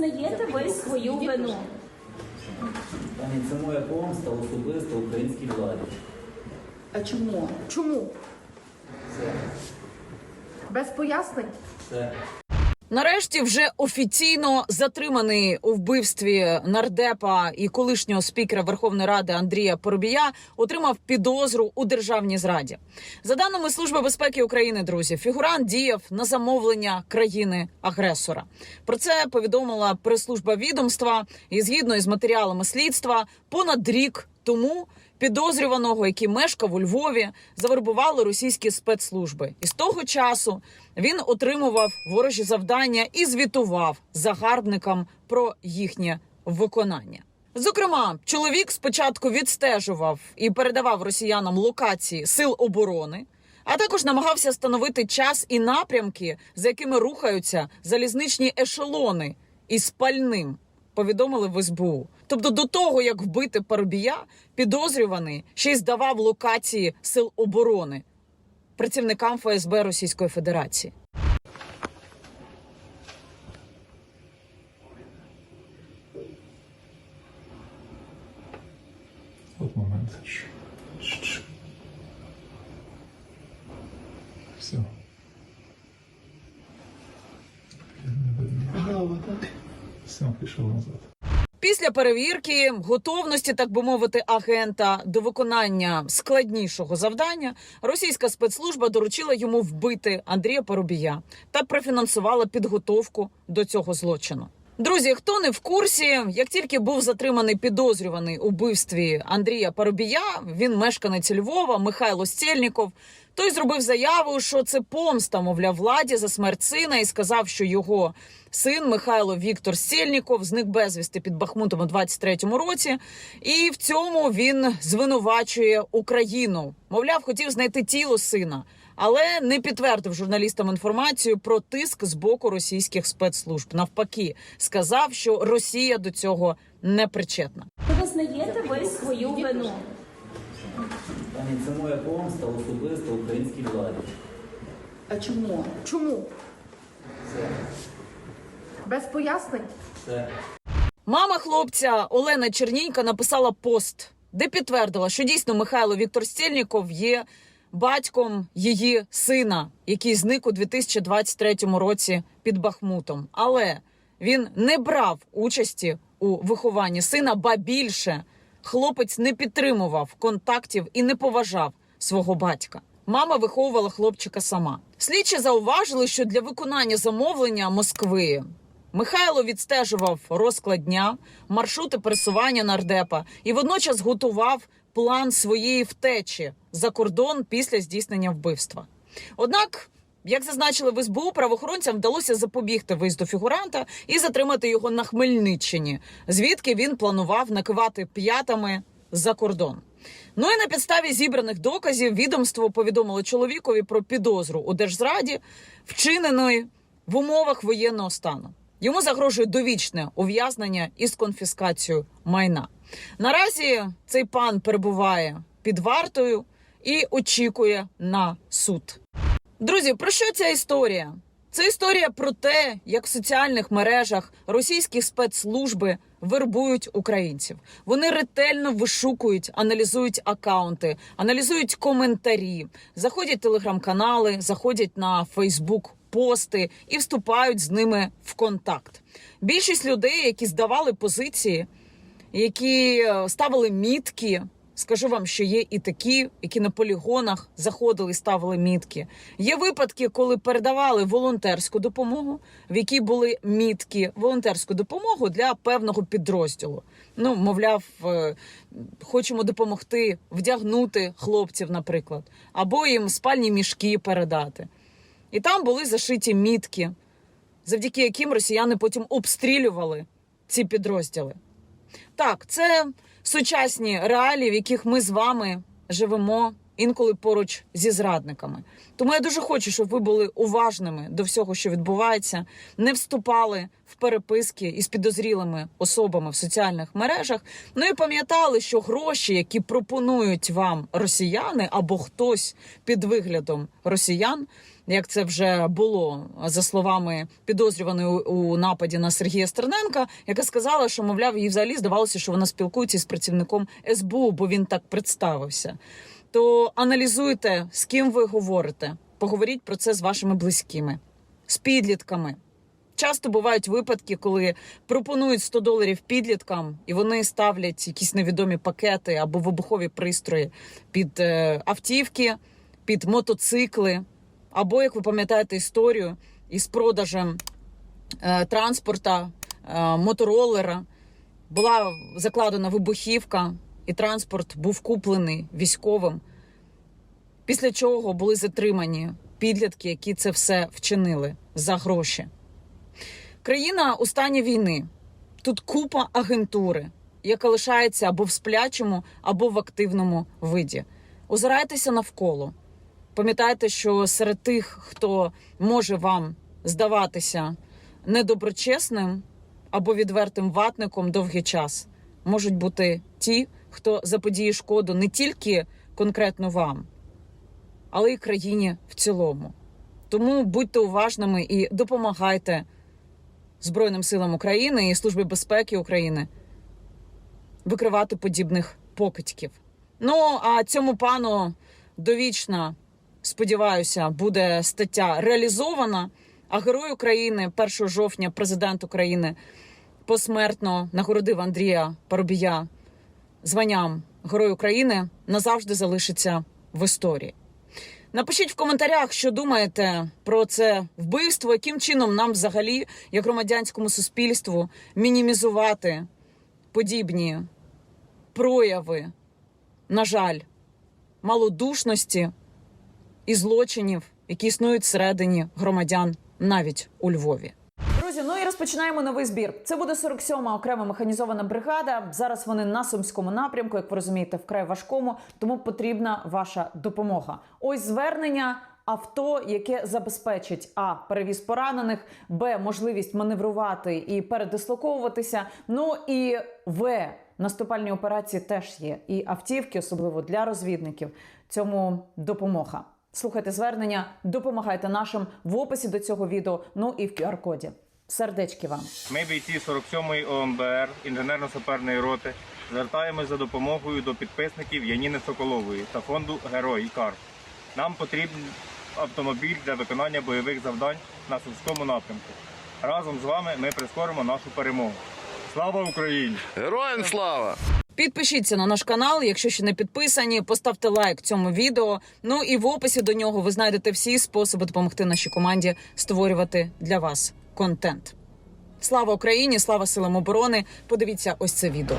визнаєте ви свою вину? Пані, це моя помста особисто українській владі. А чому? Чому? Це, Без пояснень? це. Нарешті вже офіційно затриманий у вбивстві нардепа і колишнього спікера Верховної Ради Андрія Поробія отримав підозру у державній зраді. За даними Служби безпеки України, друзі, фігурант діяв на замовлення країни-агресора. Про це повідомила прес-служба відомства. І згідно із матеріалами слідства, понад рік тому підозрюваного, який мешкав у Львові, завербували російські спецслужби. І з того часу він отримував ворожі завдання і звітував загарбникам про їхнє виконання. Зокрема, чоловік спочатку відстежував і передавав росіянам локації сил оборони, а також намагався встановити час і напрямки, за якими рухаються залізничні ешелони із пальним. Повідомили в СБУ. Тобто, до того як вбити Парубія, підозрюваний ще й здавав локації сил оборони працівникам ФСБ Російської Федерації. От момент. Все. Все, пішов назад. Після перевірки готовності, так би мовити, агента до виконання складнішого завдання, російська спецслужба доручила йому вбити Андрія Парубія та профінансувала підготовку до цього злочину. Друзі, хто не в курсі, як тільки був затриманий підозрюваний у вбивстві Андрія Парубія, він мешканець Львова, Михайло Стєльніков. Той зробив заяву, що це помста, мовляв, владі за смерть сина, і сказав, що його син Михайло Віктор Стєльніков зник безвісти під Бахмутом у 23-му році, і в цьому він звинувачує Україну. Мовляв, хотів знайти тіло сина, але не підтвердив журналістам інформацію про тиск з боку російських спецслужб. Навпаки, сказав, що Росія до цього не причетна. Чи визнаєте ви свою вину? Пані, це моя помста особисто українській владі. А чому? Чому? Це, Без пояснень? це. Мама хлопця Олена Чернінька написала пост, де підтвердила, що дійсно Михайло Віктор Стєльніков є батьком її сина, який зник у 2023 році під Бахмутом. Але він не брав участі у вихованні сина, ба більше хлопець не підтримував контактів і не поважав свого батька. Мама виховувала хлопчика сама. Слідчі зауважили, що для виконання замовлення Москви Михайло відстежував розклад дня, маршрути пересування нардепа і водночас готував план своєї втечі за кордон після здійснення вбивства. Однак, як зазначили в СБУ, правоохоронцям вдалося запобігти виїзду фігуранта і затримати його на Хмельниччині, звідки він планував накивати п'ятами за кордон. Ну і на підставі зібраних доказів відомство повідомило чоловікові про підозру у держзраді, вчиненої в умовах воєнного стану. Йому загрожує довічне ув'язнення із конфіскацією майна. Наразі цей пан перебуває під вартою і очікує на суд. Друзі, про що ця історія? Це історія про те, як в соціальних мережах російські спецслужби вербують українців. Вони ретельно вишукують, аналізують акаунти, аналізують коментарі, заходять в телеграм-канали, заходять на Фейсбук пости і вступають з ними в контакт. Більшість людей, які здавали позиції, які е, ставили мітки. Скажу вам, що є і такі, які на полігонах заходили, ставили мітки. Є випадки, коли передавали волонтерську допомогу, в якій були мітки волонтерську допомогу для певного підрозділу. Ну, мовляв, е, хочемо допомогти вдягнути хлопців, наприклад, або їм спальні мішки передати. І там були зашиті мітки, завдяки яким росіяни потім обстрілювали ці підрозділи. Так, це сучасні реалії, в яких ми з вами живемо інколи поруч зі зрадниками. Тому я дуже хочу, щоб ви були уважними до всього, що відбувається, не вступали в переписки із підозрілими особами в соціальних мережах. Ну і пам'ятали, що гроші, які пропонують вам росіяни або хтось під виглядом росіян, як це вже було за словами підозрюваної у- нападі на Сергія Стерненка, яка сказала, що мовляв, їй взагалі здавалося, що вона спілкується з працівником СБУ, бо він так представився. То аналізуйте, з ким ви говорите. Поговоріть про це з вашими близькими, з підлітками. Часто бувають випадки, коли пропонують 100 доларів підліткам, і вони ставлять якісь невідомі пакети або вибухові пристрої під е, автівки, під мотоцикли, або, як ви пам'ятаєте, історію із продажем е, транспорта, е, моторолера. Була закладена вибухівка, і транспорт був куплений військовим. Після чого були затримані підлітки, які це все вчинили за гроші. Країна у стані війни. Тут купа агентури, яка лишається або в сплячому, або в активному виді. Озирайтеся навколо. Пам'ятайте, що серед тих, хто може вам здаватися недоброчесним або відвертим ватником довгий час, можуть бути ті, хто заподіє шкоду не тільки конкретно вам, але й країні в цілому. Тому будьте уважними і допомагайте Збройним силам України і Службі безпеки України викривати подібних покидьків. Ну а цьому пану довічно, сподіваюся, буде стаття реалізована. А герой України 1 жовтня президент України посмертно нагородив Андрія Парубія званням Герой України назавжди залишиться в історії. Напишіть в коментарях, що думаєте про це вбивство, яким чином нам взагалі, як громадянському суспільству, мінімізувати подібні прояви, на жаль, малодушності і злочинів, які існують всередині громадян навіть у Львові. Друзі, ну і розпочинаємо новий збір. Це буде 47-ма окрема механізована бригада. Зараз вони на сумському напрямку, як ви розумієте, вкрай важкому, тому потрібна ваша допомога. Ось звернення. Авто, яке забезпечить а перевіз поранених, б можливість маневрувати і передислоковуватися. Ну і в наступальні операції теж є. І автівки, особливо для розвідників, цьому допомога. Слухайте звернення, допомагайте нашим в описі до цього відео. Ну і в QR-коді. Сердечки вам. Ми, бійці 47-ї ОМБР інженерно-саперної роти, звертаємось за допомогою до підписників Яніни Соколової та фонду Герой Кар. Нам потрібен автомобіль для виконання бойових завдань на Сумському напрямку. Разом з вами ми прискоримо нашу перемогу. Слава Україні! Героям слава! Підпишіться на наш канал, якщо ще не підписані. Поставте лайк цьому відео. Ну і в описі до нього ви знайдете всі способи допомогти нашій команді створювати для вас контент. Слава Україні! Слава силам оборони! Подивіться ось це відео.